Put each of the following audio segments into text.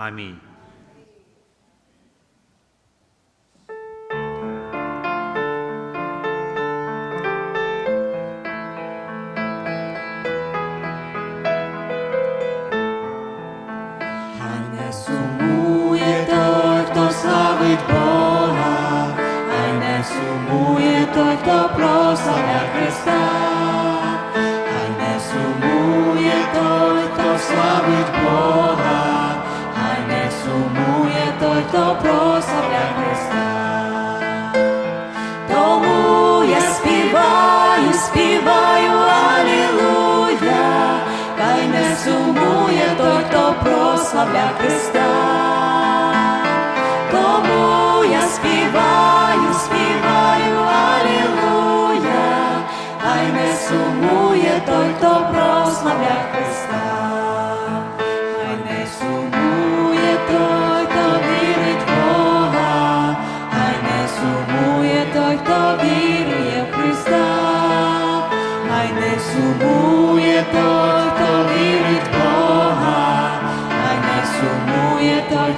Амінь. Бога, хай не сумує той, хто прославляє Христа, прославля Христа. Тому я співаю, співаю, Алілуя, хай не сумує той, хто прославля Христа.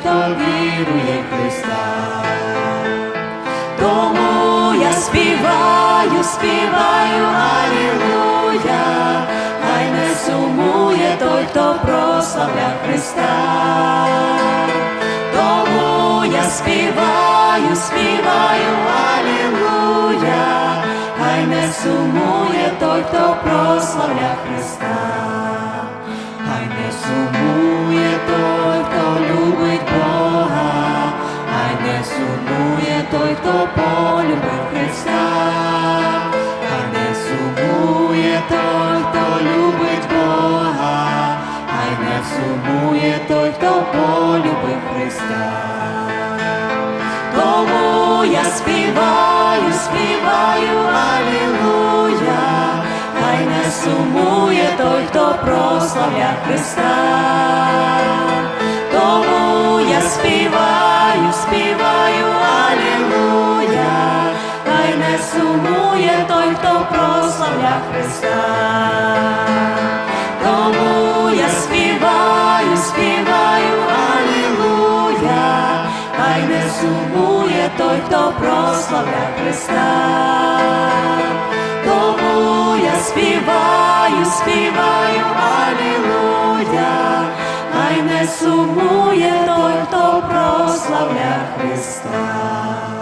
Хто вірує в Христа. Тому я співаю, співаю, Алілуя, хай не сумує той, хто прославля Христа. Тому я співаю, співаю, Алілуя, хай не сумує той, хто прославля Христа. Хай не сумує той, полюбив Христа, хай не сумує той, хто любить Бога, хай не сумує той, хто полюбив Христа. Тому я співаю, співаю, Алілуя, хай не сумує той, хто прославля Христа. Прославля Христа. Тому я співаю, співаю, Алілуя, хай не сумує той, хто прославля Христа. Тому я співаю, співаю, Алілуя, хай не сумує той, хто прославля Христа.